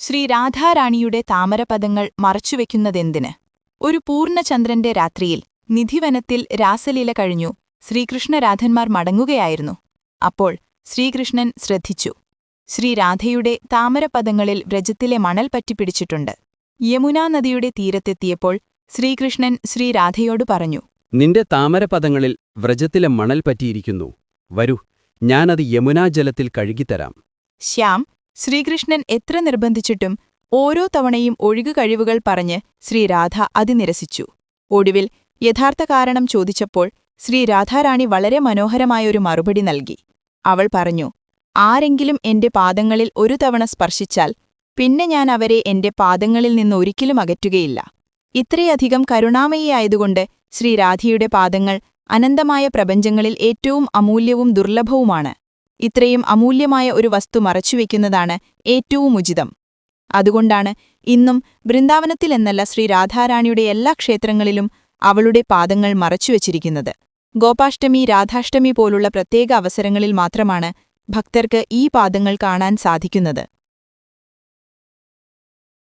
ശ്രീ രാധാറാണിയുടെ താമരപദങ്ങൾ മറച്ചുവെക്കുന്നതെന്തിന്? ഒരു പൂർണചന്ദ്രന്റെ രാത്രിയിൽ നിധിവനത്തിൽ രാസലീല കഴിഞ്ഞു. ശ്രീകൃഷ്ണരാധന്മാർ മടങ്ങുകയായിരുന്നു. അപ്പോൾ ശ്രീകൃഷ്ണൻ ശ്രദ്ധിച്ചു. ശ്രീരാധയുടെ താമരപദങ്ങളിൽ വ്രജത്തിലെ മണൽ പറ്റിപ്പിടിച്ചിട്ടുണ്ട്. യമുനാ നദിയുടെ തീരത്തെത്തിയപ്പോൾ ശ്രീകൃഷ്ണൻ ശ്രീരാധയോട് പറഞ്ഞു നിന്റെ താമരപദങ്ങളിൽ വ്രജത്തിലെ മണൽ പറ്റിയിരിക്കുന്നു. വരൂ ഞാനത് യമുനാജലത്തിൽ കഴുകിത്തരാം. ശ്യാം ശ്രീകൃഷ്ണൻ എത്ര നിർബന്ധിച്ചിട്ടും ഓരോ തവണയും ഒഴുകു കഴിവുകൾ പറഞ്ഞ് ശ്രീരാധ അതിനിരസിച്ചു. ഒടുവിൽ യഥാർത്ഥ കാരണം ചോദിച്ചപ്പോൾ ശ്രീ രാധാറാണി വളരെ മനോഹരമായൊരു മറുപടി നൽകി. അവൾ പറഞ്ഞു ആരെങ്കിലും എന്റെ പാദങ്ങളിൽ ഒരു തവണ സ്പർശിച്ചാൽ പിന്നെ ഞാൻ അവരെ എന്റെ പാദങ്ങളിൽ നിന്ന് ഒരിക്കലും അകറ്റുകയില്ല. ഇത്രയധികം കരുണാമയിയായതുകൊണ്ട് ശ്രീ രാധയുടെ പാദങ്ങൾ അനന്തമായ പ്രപഞ്ചങ്ങളിൽ ഏറ്റവും അമൂല്യവും ദുർലഭവുമാണ്. ഇത്രയും അമൂല്യമായ ഒരു വസ്തു മറച്ചുവെക്കുന്നതാണ് ഏറ്റവും ഉചിതം. അതുകൊണ്ടാണ് ഇന്നും ബൃന്ദാവനത്തിലെന്നല്ല ശ്രീ രാധാറാണിയുടെ എല്ലാ ക്ഷേത്രങ്ങളിലും അവളുടെ പാദങ്ങൾ മറച്ചുവെച്ചിരിക്കുന്നത് ഗോപാഷ്ടമി രാധാഷ്ടമി പോലുള്ള പ്രത്യേക അവസരങ്ങളിൽ മാത്രമാണ് ഭക്തർക്ക് ഈ പാദങ്ങൾ കാണാൻ സാധിക്കുന്നത്.